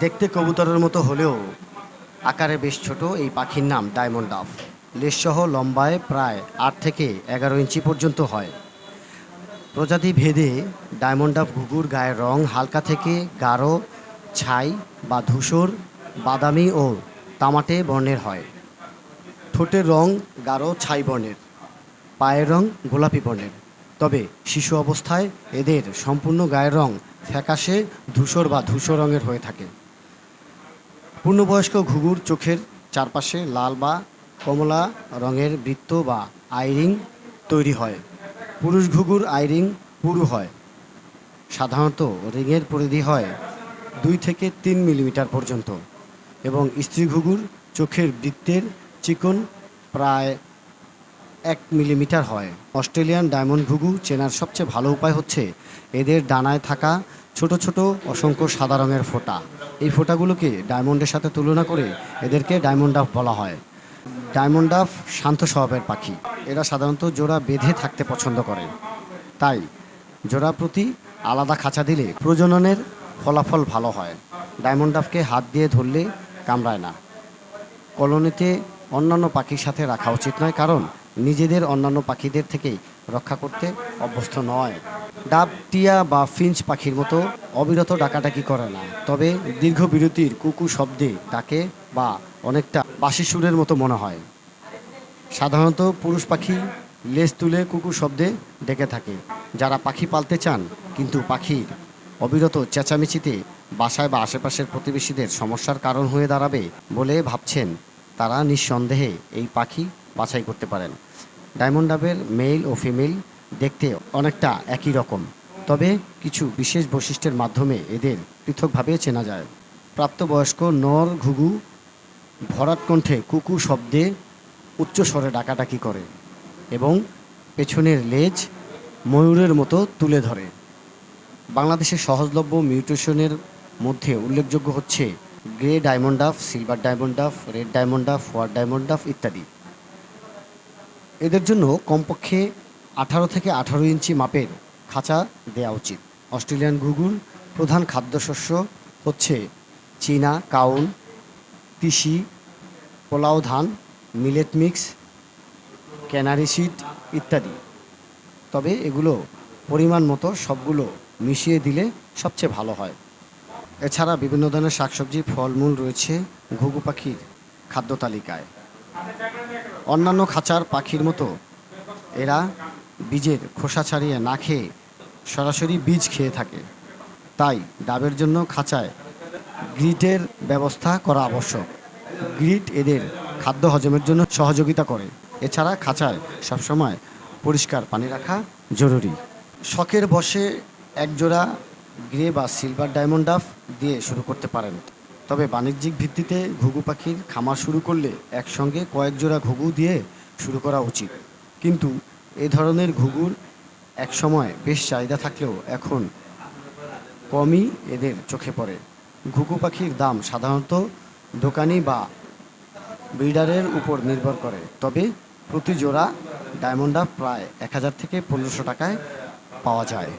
দেখতে কবুতরের মতো হলেও আকারে বেশ ছোট এই পাখির নাম ডায়মন্ড ডাফ লেজসহ লম্বায় প্রায় আট থেকে এগারো ইঞ্চি পর্যন্ত হয়। প্রজাতি ভেদে ডায়মন্ড ডাফ ঘুঘুর গায়ের রং হালকা থেকে গাঢ়, ছাই বা ধূসর, বাদামি ও তামাটে বর্ণের হয়। ঠোঁটের রং গাঢ়, ছাই বর্ণের। পায়ের রং গোলাপি বর্ণের। তবে শিশু অবস্থায় এদের সম্পূর্ণ গায়ের রং ফ্যাকাশে, ধূসর বা ধূসর রঙের হয়ে থাকে। পূর্ণবয়স্ক ঘুঘুর চোখের চারপাশে লাল বা কমলা রঙের বৃত্ত বা আইরিং তৈরি হয়। পুরুষ ঘুঘুর আইরিং পুরু হয়। সাধারণত রিংয়ের পরিধি হয় দুই থেকে তিন মিলিমিটার পর্যন্ত এবং স্ত্রী ঘুঘুর চোখের বৃত্তের চিকন প্রায় এক মিলিমিটার হয়। অস্ট্রেলিয়ান ডায়মন্ড ঘুঘু চেনার সবচেয়ে ভালো উপায় হচ্ছে এদের ডানায় থাকা ছোট ছোট অসংখ্য সাদা রঙের ফোঁটা। এই ফোঁটাগুলোকে ডায়মন্ডের সাথে তুলনা করে এদেরকে ডায়মন্ড ডাফ বলা হয়। ডায়মন্ড ডাফ শান্ত স্বভাবের পাখি। এরা সাধারণত জোড়া বেঁধে থাকতে পছন্দ করে। তাই জোড়া প্রতি আলাদা খাঁচা দিলে প্রজননের ফলাফল ভালো হয়। ডায়মন্ড ডাফকে হাত দিয়ে ধরলে কামড়ায় না। কলোনিতে অন্যান্য পাখির সাথে রাখা উচিত নয়, কারণ নিজেদের অন্যান্য পাখিদের থেকে রক্ষা করতে অভ্যস্ত নয়। ডাব, টিয়া বা ফিঞ্চ পাখির মতো অবিরত ডাকাডাকি করে না। তবে দীর্ঘ বিরতির কুকু শব্দে ডাকে বা অনেকটা বাঁশি সুরের মতো মনে হয়। সাধারণত পুরুষ পাখি লেজ তুলে কুকুর শব্দে ডেকে থাকে। যারা পাখি পালতে চান, কিন্তু পাখির অবিরত চেঁচামেচিতে বাসায় বা আশেপাশের প্রতিবেশীদের সমস্যার কারণ হয়ে দাঁড়াবে বলে ভাবছেন, তারা নিঃসন্দেহে এই পাখি বাছাই করতে পারেন। ডায়মন্ড ডাবের মেল ও ফিমেল দেখতে অনেকটা একই রকম। তবে কিছু বিশেষ বৈশিষ্ট্যের মাধ্যমে এদের পৃথকভাবে চেনা যায়। প্রাপ্তবয়স্ক নর ঘুঘু ভরাট কণ্ঠে কুকু শব্দে উচ্চ স্বরে ডাকাডাকি করে এবং পেছনের লেজ ময়ূরের মতো তুলে ধরে। বাংলাদেশের সহজলভ্য মিউটেশনের মধ্যে উল্লেখযোগ্য হচ্ছে grey diamond dove silver diamond dove red diamond dove white diamond dove ইত্যাদি। এদের জন্য কমপক্ষে আঠারো থেকে আঠারো ইঞ্চি মাপের খাঁচা দেওয়া উচিত। অস্ট্রেলিয়ান ঘুঘুর প্রধান খাদ্যশস্য হচ্ছে চীনা কাউন তিসি, পোলাও ধান, মিলেট মিক্স, ক্যানারি সিড ইত্যাদি। তবে এগুলো পরিমাণ মতো সবগুলো মিশিয়ে দিলে সবচেয়ে ভালো হয়। এছাড়া বিভিন্ন ধরনের শাকসবজি, ফলমূল রয়েছে ঘুঘু পাখির খাদ্য তালিকায়। অন্যান্য খাঁচার পাখির মতো। এরা বীজের খোসা ছাড়িয়ে না খেয়ে সরাসরি বীজ খেয়ে থাকে। তাই ডাবের জন্য খাঁচায় গ্রিটের ব্যবস্থা করা আবশ্যক। গ্রিট এদের খাদ্য হজমের জন্য সহযোগিতা করে। এছাড়া খাঁচায় সবসময় পরিষ্কার পানি রাখা জরুরি। শখের বসে একজোড়া গ্রে বা সিলভার ডায়মন্ড ডাফ দিয়ে শুরু করতে পারেন। তবে বাণিজ্যিক ভিত্তিতে ঘুঘু পাখির খামার শুরু করলে একসঙ্গে কয়েক জোড়া ঘুঘু দিয়ে শুরু করা উচিত। কিন্তু এ ধরনের ঘুঘুর একসময় বেশ চাহিদা থাকলেও এখন কমই এদের চোখে পড়ে। ঘুঘু পাখির দাম সাধারণত দোকানি বা ব্রিডারের উপর নির্ভর করে। তবে প্রতি জোড়া ডায়মন্ডা প্রায় এক হাজার থেকে পনেরোশো টাকায় পাওয়া যায়।